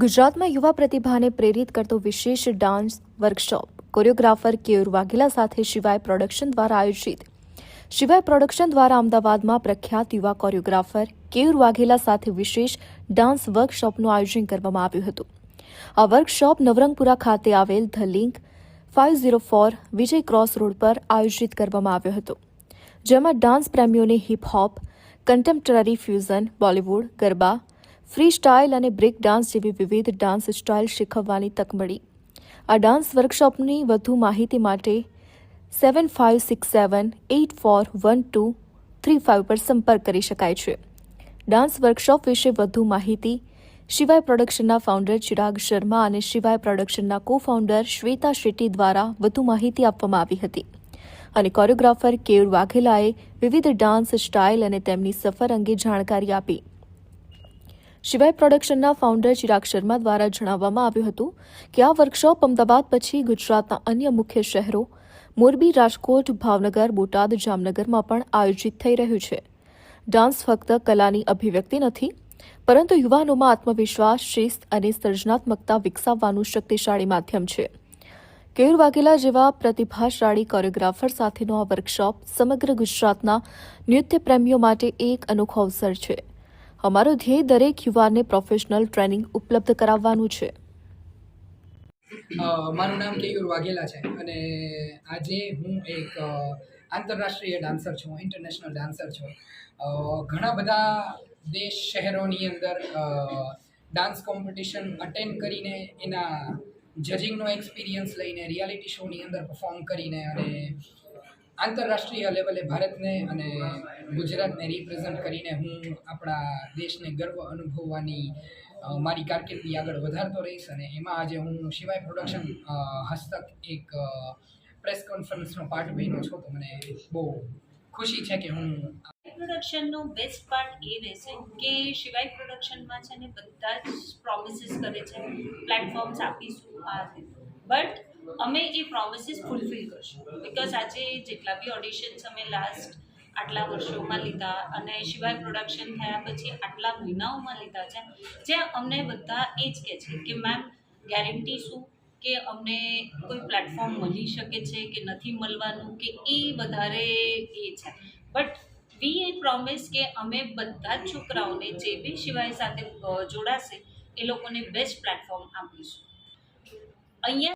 ગુજરાતમાં યુવા પ્રતિભાને પ્રેરિત કરતો વિશેષ dance workshop. Choreographer Keyur Vaghela સાથે શિવાય પ્રોડક્શન દ્વારા આયોજિત. શિવાય પ્રોડક્શન દ્વારા અમદાવાદમાં પ્રખ્યાત યુવા કોરિયોગ્રાફર કેયુર વાઘેલા સાથે વિશેષ ડાન્સ વર્કશોપનું આયોજન કરવામાં આવ્યું હતું. આ વર્કશોપ નવરંગપુરા ખાતે આવેલ the link five zero four Vijay cross road પર આયોજિત કરવામાં આવ્યો હતો. જેમાં dance પ્રેમીઓને hip hop contemporary fusion, Bollywood, garba freestyle અને બ્રેક ડાન્સ જેવી વિવિધ ડાન્સ સ્ટાઇલ શીખવવાની તક મળી. આ ડાન્સ વર્કશોપની વધુ માહિતી માટે seven five six seven eight four one two three five પર સંપર્ક કરી શકાય છે. ડાન્સ વર્કશોપ વિશે વધુ માહિતી શિવાય પ્રોડક્શનના ફાઉન્ડર ચિરાગ શર્મા અને શિવાય પ્રોડક્શનના કો ફાઉન્ડર શ્વેતા શેટ્ટી દ્વારા વધુ માહિતી આપવામાં આવી હતી. અને કોરિયોગ્રાફર કેયુર વાઘેલાએ વિવિધ ડાન્સ સ્ટાઇલ અને તેમની સફર અંગે જાણકારી આપી. શિવાય પ્રોડક્શનના ફાઉન્ડર ચિરાગ શર્મા દ્વારા જણાવવામાં આવ્યું હતું કે આ વર્કશોપ અમદાવાદ પછી ગુજરાતના અન્ય મુખ્ય શહેરો, મોરબી, રાજકોટ, ભાવનગર, બોટાદ, જામનગરમાં પણ આયોજિત થઈ રહ્યું છે. ડાન્સ ફક્ત કલાની અભિવ્યક્તિ નથી, પરંતુ યુવાનોમાં આત્મવિશ્વાસ, શિસ્ત અને સર્જનાત્મકતા વિકસાવવાનું શક્તિશાળી માધ્યમ છે. કેયુર વાઘેલા જેવા પ્રતિભાશાળી કોરિયોગ્રાફર સાથેનો આ વર્કશોપ સમગ્ર ગુજરાતના નૃત્ય પ્રેમીઓ માટે એક અનોખો અવસર છે. અમારો ધ્યેય દરેક યુવાનને પ્રોફેશનલ ટ્રેનિંગ ઉપલબ્ધ કરાવવાનું છે. મારું નામ કેયુર વાઘેલા છે અને આજે હું એક આંતરરાષ્ટ્રીય ડાન્સર છું ઇન્ટરનેશનલ ડાન્સર છું. ઘણા બધા દેશ શહેરોની અંદર ડાન્સ કોમ્પિટિશન અટેન્ડ કરીને એના જજિંગનો એક્સપિરિયન્સ લઈને રિયાલિટી શોની અંદર પરફોર્મ કરીને અને આંતરરાષ્ટ્રીય લેવલે ભારતને અને ગુજરાતને રિપ્રેઝન્ટ કરીને હું આપણા દેશને ગર્વ અનુભવવાની મારી કારકિર્દી આગળ વધારતો રહીશ અને એમાં આજે હું શિવાય પ્રોડક્શન હસ્તક એક પ્રેસ કોન્ફરન્સનો પાર્ટ બન્યો છું તો મને બહુ ખુશી છે કે હું પ્રોડક્શનનો બેસ્ટ પાર્ટ એ રહેશે કે શિવાય પ્રોડક્શનમાં છે ને બધા જ પ્રોમિસીસ કરે છે પ્લેટફોર્મ્સ આપીશું આ બટ અમે એ પ્રોમિસીસ ફૂલફિલ કરશું. બિકોઝ આજે જેટલા બી ઓડિશન્સ અમે લાસ્ટ આટલા વર્ષોમાં લીધા અને શિવાય પ્રોડક્શન થયા પછી આટલા મહિનાઓમાં લીધા છે જ્યાં અમને બધા એ જ કહે છે કે મેમ ગેરંટી શું? કે અમને કોઈ પ્લેટફોર્મ મળી શકે છે કે નથી મળવાનું કે એ વધારે એ છે. બટ વી એ પ્રોમિસ કે અમે બધા જ છોકરાઓને જે બી શિવાય સાથે જોડાશે, એ લોકોને બેસ્ટ પ્લેટફોર્મ આપીશું. અહીંયા